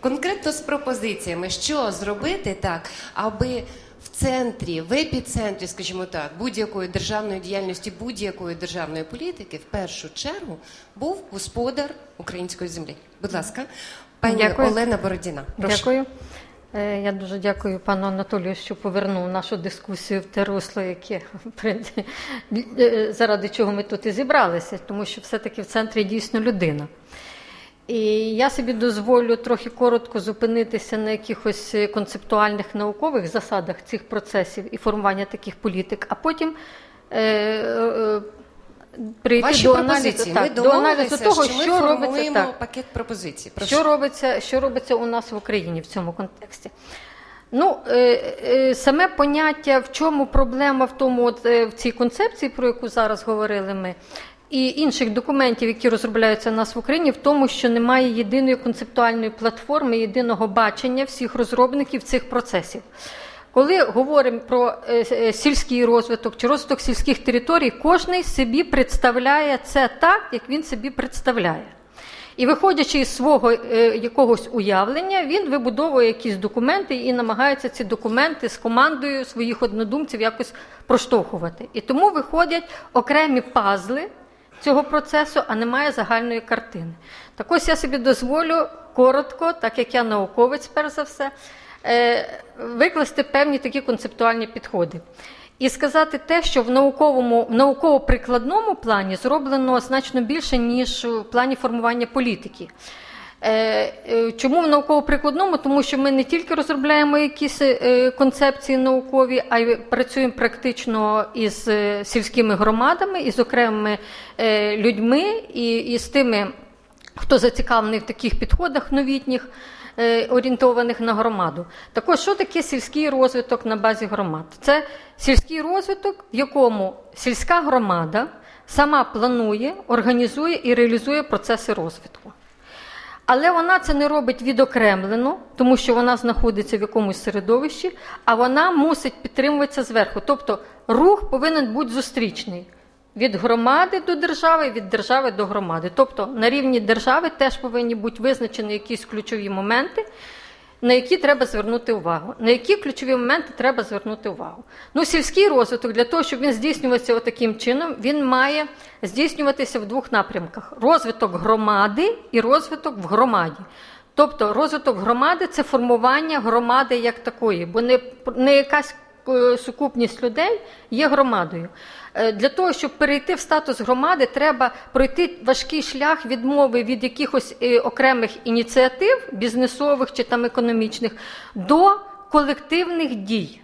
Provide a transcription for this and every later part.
конкретно з пропозиціями, що зробити так, аби в центрі, в епіцентрі, скажімо так, будь-якої державної діяльності, будь-якої державної політики, в першу чергу був господар української землі. Будь ласка, пані Дякую. Олена Бородіна. Прошу. Дякую. Е, Я дуже дякую пану Анатолію, що повернув нашу дискусію в те русло, яке е, заради чого ми тут і зібралися, тому що все-таки в центрі дійсно людина. І я собі дозволю трохи коротко зупинитися на якихось е, концептуальних наукових засадах цих процесів і формування таких політик, а потім е, е, прийти Ваші до пропозиції. аналізу, ми до аналізу домовилися, того, що ми що робиться формуємо так. пакет пропозицій. Прошу. Що робиться, що робиться у нас в Україні в цьому контексті? Ну, е, е, саме поняття, в чому проблема в тому, от, е, в цій концепції, про яку зараз говорили ми, і інших документів, які розробляються у нас в Україні, в тому, що немає єдиної концептуальної платформи, єдиного бачення всіх розробників цих процесів. Коли говоримо про е, е, сільський розвиток чи розвиток сільських територій, кожен собі представляє це так, як він собі представляє. І виходячи із свого е, якогось уявлення, він вибудовує якісь документи і намагається ці документи з командою своїх однодумців якось проштовхувати. І тому виходять окремі пазли цього процесу, а немає загальної картини. Так ось я собі дозволю коротко, так як я науковець, перш за все, е, викласти певні такі концептуальні підходи. І сказати те, що в науковому, в науково-прикладному плані зроблено значно більше, ніж в плані формування політики. Е, е, Чому в науково-прикладному? Тому що ми не тільки розробляємо якісь е, концепції наукові, а й працюємо практично із сільськими громадами, із окремими людьми і, з тими, хто зацікавлений в таких підходах новітніх, орієнтованих на громаду. Також, що таке сільський розвиток на базі громад? Це сільський розвиток, в якому сільська громада сама планує, організує і реалізує процеси розвитку. Але вона це не робить відокремлено, тому що вона знаходиться в якомусь середовищі, а вона мусить підтримуватися зверху. Тобто рух повинен бути зустрічний від громади до держави, від держави до громади. Тобто на рівні держави теж повинні бути визначені якісь ключові моменти, на які треба звернути увагу. На які ключові моменти треба звернути увагу? Ну, сільський розвиток для того, щоб він здійснювався таким чином, він має здійснюватися в двох напрямках: розвиток громади і розвиток в громаді. Тобто розвиток громади це формування громади як такої, бо не, не якась сукупність людей є громадою. Е, Для того, щоб перейти в статус громади, треба пройти важкий шлях відмови від якихось е, окремих ініціатив, бізнесових чи там економічних, до колективних дій.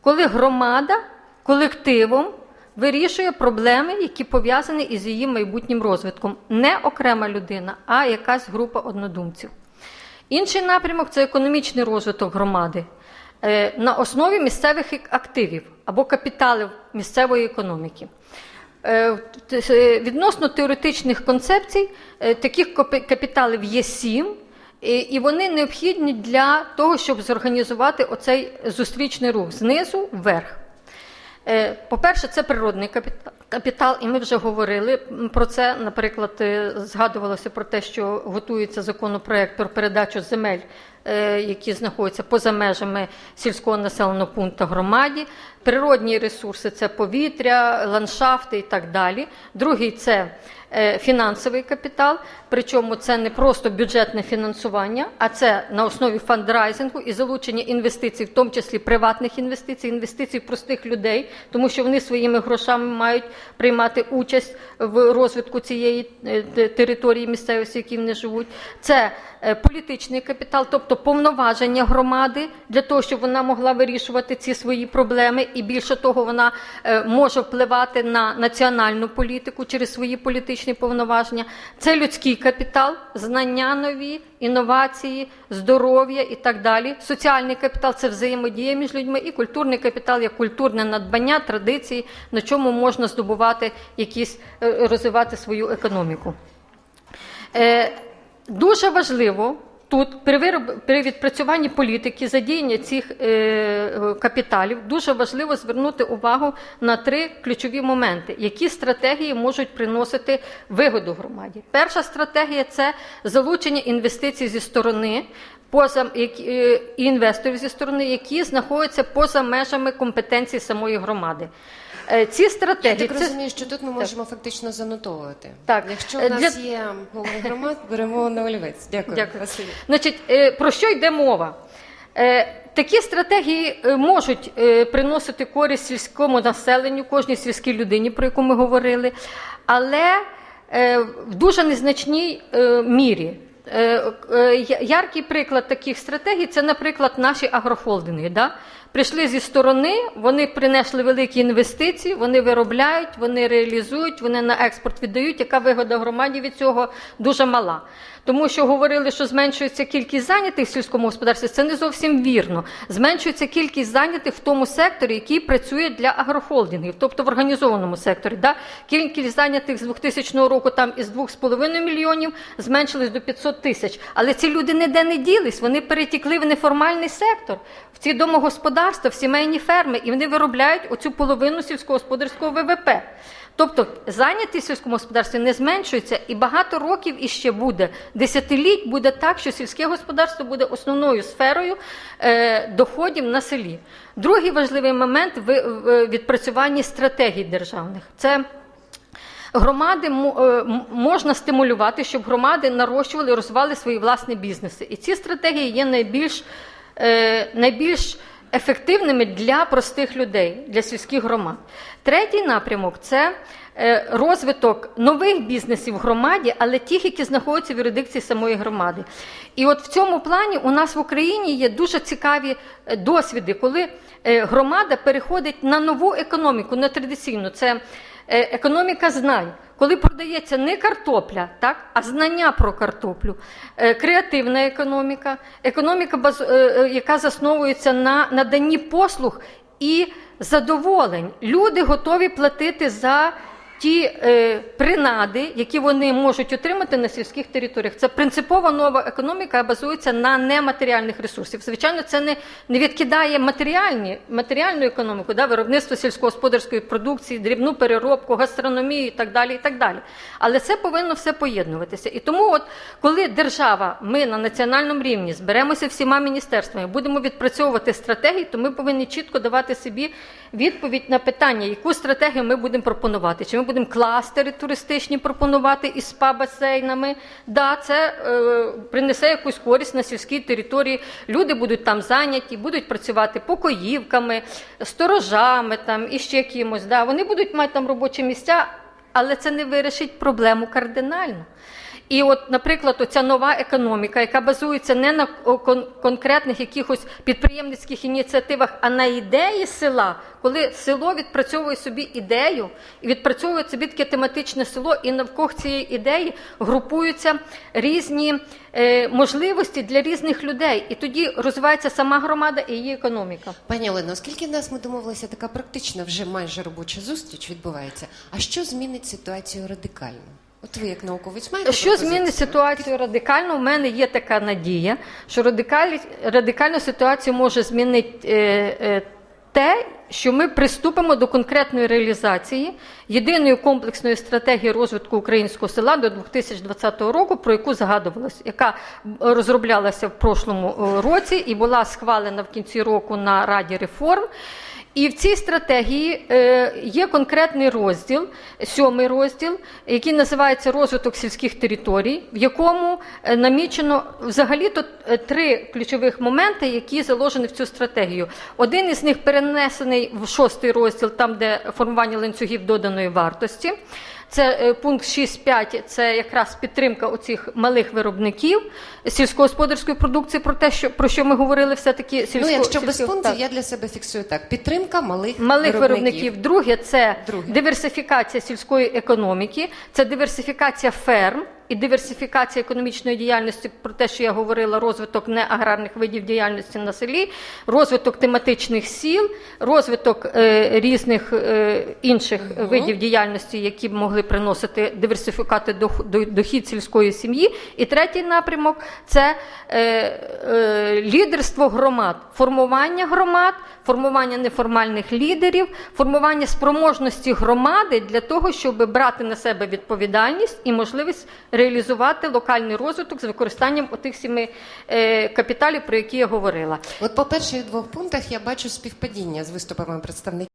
Коли громада колективом вирішує проблеми, які пов'язані із її майбутнім розвитком. Не окрема людина, а якась група однодумців. Інший напрямок це економічний розвиток громади е, на основі місцевих активів або капіталів місцевої економіки. Е, е, Відносно теоретичних концепцій, е, таких капіталів є сім, і- вони необхідні для того, щоб зорганізувати оцей зустрічний рух знизу вверх. Е, По-перше, це природний капітал, і ми вже говорили про це. Наприклад, е, згадувалося про те, що готується законопроект про передачу земель, е, які знаходяться поза межами сільського населеного пункту громаді. Природні ресурси це повітря, ландшафти і так далі. Другий це е, фінансовий капітал, причому це не просто бюджетне фінансування, а це на основі фандрайзингу і залучення інвестицій, в тому числі приватних інвестицій, інвестицій простих людей, тому що вони своїми грошами мають приймати участь в розвитку цієї е, території місцевості, в якій вони живуть. Це е, політичний капітал, тобто повноваження громади для того, щоб вона могла вирішувати ці свої проблеми, і більше того, вона е, може впливати на національну політику через свої політичні повноваження. Це людський капітал, знання нові, інновації, здоров'я і так далі. Соціальний капітал це взаємодія між людьми, і культурний капітал як культурне надбання, традиції, на чому можна здобувати якісь е, розвивати свою економіку. Е, Дуже важливо Тут при, вироб... при відпрацюванні політики задіяння цих е, капіталів дуже важливо звернути увагу на три ключові моменти, які стратегії можуть приносити вигоду громаді. Перша стратегія це залучення інвестицій зі сторони. Поза які- е, і інвесторів зі сторони, які знаходяться поза межами компетенції самої громади. Е, Ці Я стратегії так це розумію, що тут ми можемо фактично занотовувати. Так. Якщо Е, у нас для- є голови громад, беремо на олівець. Дякую, Дякую. Василь. Значить, про що йде мова? Такі стратегії можуть приносити користь сільському населенню, кожній сільській людині, про яку ми говорили, але в дуже незначній мірі. Е, е, Яркий приклад таких стратегій це, наприклад, наші агрохолдинги. Да? Прийшли зі сторони, вони принесли великі інвестиції, вони виробляють, вони реалізують, вони на експорт віддають. Яка вигода громаді від цього дуже мала. Тому що говорили, що зменшується кількість зайнятих в сільському господарстві, це не зовсім вірно. Зменшується кількість зайнятих в тому секторі, який працює для агрохолдингів, тобто в організованому секторі. Да? Кількість зайнятих з 2000 року там із 2,5 мільйонів зменшилась до 500 тисяч. Але ці люди ніде не ділись, вони перетікли в неформальний сектор, в ці домогосподарства, в сімейні ферми, і вони виробляють оцю половину сільськогосподарського ВВП. Тобто зайнятість в сільському господарстві не зменшується, і багато років іще буде десятиліть буде так, що сільське господарство буде основною сферою е, доходів на селі. Другий важливий момент в, в відпрацюванні стратегій державних це. Громади е, можна стимулювати, щоб громади нарощували розвивали свої власні бізнеси. І ці стратегії є найбільш, е, найбільш ефективними для простих людей, для сільських громад. Третій напрямок це е, розвиток нових бізнесів в громаді, але тих, які знаходяться в юрисдикції самої громади. І от в цьому плані у нас в Україні є дуже цікаві е, досвіди, коли е, громада переходить на нову економіку, на традиційну. Це економіка знань. Коли продається не картопля, так, а знання про картоплю, Е, креативна економіка, економіка, е, е, яка засновується на наданні послуг і задоволень. Люди готові платити за ті е, принади, які вони можуть отримати на сільських територіях. Це принципова нова економіка, яка базується на нематеріальних ресурсах. Звичайно, це не, не відкидає матеріальні, матеріальну економіку, да, виробництво сільськогосподарської продукції, дрібну переробку, гастрономію і так далі. І так далі. Але це повинно все поєднуватися. І тому, от, коли держава, ми на національному рівні зберемося всіма міністерствами, будемо відпрацьовувати стратегії, то ми повинні чітко давати собі відповідь на питання, яку стратегію ми будемо пропонувати. Чи ми будемо кластери туристичні пропонувати із спа-басейнами? Да, це е, принесе якусь користь на сільській території. Люди будуть там зайняті, будуть працювати покоївками, сторожами там і ще кимось. Да. Вони будуть мати там робочі місця, але це не вирішить проблему кардинально. І от, наприклад, оця нова економіка, яка базується не на конкретних якихось підприємницьких ініціативах, а на ідеї села, коли село відпрацьовує собі ідею і відпрацьовує собі таке тематичне село, і навколо цієї ідеї групуються різні е, можливості для різних людей. І тоді розвивається сама громада і її економіка. Пані Олено, оскільки в нас ми домовилися, така практична вже майже робоча зустріч відбувається. А що змінить ситуацію радикально? От ви як науковець маєте Що пропозицію? змінить ситуацію радикально? У мене є така надія, що радикалі, радикальну ситуацію може змінити е, е, те, що ми приступимо до конкретної реалізації єдиної комплексної стратегії розвитку українського села до 2020 року, про яку згадувалось, яка розроблялася в прошлому е, році і була схвалена в кінці року на Раді реформ. І в цій стратегії е, є конкретний розділ, сьомий розділ, який називається розвиток сільських територій, в якому е, намічено взагалі-то е, три ключових моменти, які заложені в цю стратегію. Один із них перенесений в шостий розділ, там де формування ланцюгів доданої вартості. Це е, пункт 6.5, це якраз підтримка оцих малих виробників сільськогосподарської продукції, про те, що про що ми говорили, все таки сільсько Ну, якщо без сільсько- пунктів, так. я для себе фіксую так: підтримка малих, Малих виробників. Друге це Друге. диверсифікація сільської економіки, це диверсифікація ферм. І диверсифікація економічної діяльності, про те, що я говорила, розвиток неаграрних видів діяльності на селі, розвиток тематичних сіл, розвиток е, різних е, інших видів діяльності, які б могли приносити диверсифікати дохід сільської сім'ї. І третій напрямок це е, е, лідерство громад, формування громад, формування неформальних лідерів, формування спроможності громади для того, щоб брати на себе відповідальність і можливість реалізувати локальний розвиток з використанням отих сіми е, капіталів, про які я говорила. От по перших двох пунктах я бачу співпадіння з виступами представників.